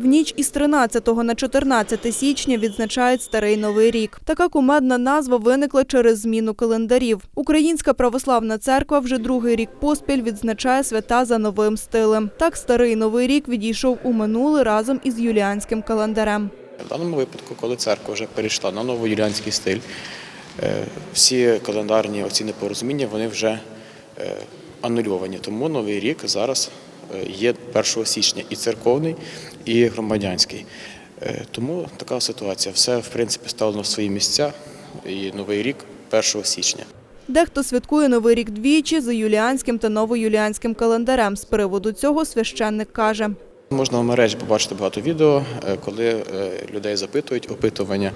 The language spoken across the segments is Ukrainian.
В ніч із 13 на 14 січня відзначають Старий Новий рік. Така кумедна назва виникла через зміну календарів. Українська православна церква вже другий рік поспіль відзначає свята за новим стилем. Так Старий Новий рік відійшов у минуле разом із юліанським календарем. В даному випадку, коли церква вже перейшла на новоюліанський стиль, е, всі календарні оці непорозуміння вони вже е, анульовані. Тому новий рік зараз є 1 січня і церковний, і громадянський. Е, Тому така ситуація. Все в принципі стало на свої місця. І новий рік 1 січня. Дехто святкує Новий рік двічі за юліанським та новоюліанським календарем. З приводу цього священник каже. Можна в мережі побачити багато відео, е, коли е, людей запитують опитування,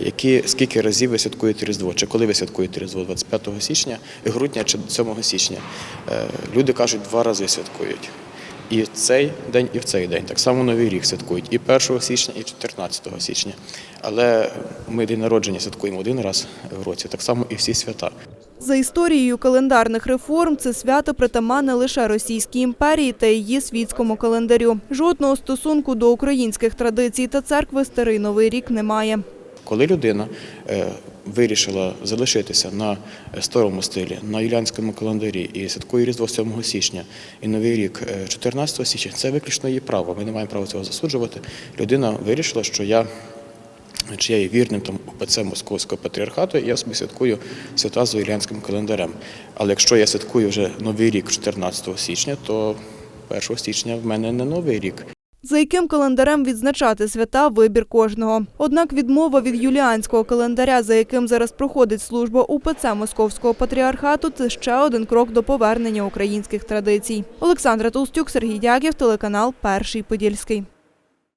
які скільки разів ви святкуєте Різдво, чи коли ви святкуєте Різдво 25 січня, грудня чи 7 січня. Люди кажуть, два рази святкують. І в цей день, і в цей день. Так само Новий рік святкують і 1 січня, і 14 січня. Але ми день народження святкуємо один раз в році, так само і всі свята. За історією календарних реформ, це свято притаманне лише Російській імперії та її світському календарю. Жодного стосунку до українських традицій та церкви Старий Новий рік немає. Коли людина е, вирішила залишитися на старому стилі, на юліанському календарі і святкує Різдво 7 січня і Новий рік е, 14 січня, це виключно її право. Ми не маємо права цього засуджувати. Людина вирішила, що я. Чи я є вірним там ОПЦ Московського патріархату, я собі святкую свята за юліанським календарем. Але якщо я святкую вже Новий рік 14 січня, то 1 січня в мене не новий рік. За яким календарем відзначати свята – вибір кожного. Однак відмова від юліанського календаря, за яким зараз проходить служба УПЦ Московського патріархату, це ще один крок до повернення українських традицій. Олександра Толстюк, Сергій Дяків, телеканал Перший Подільський.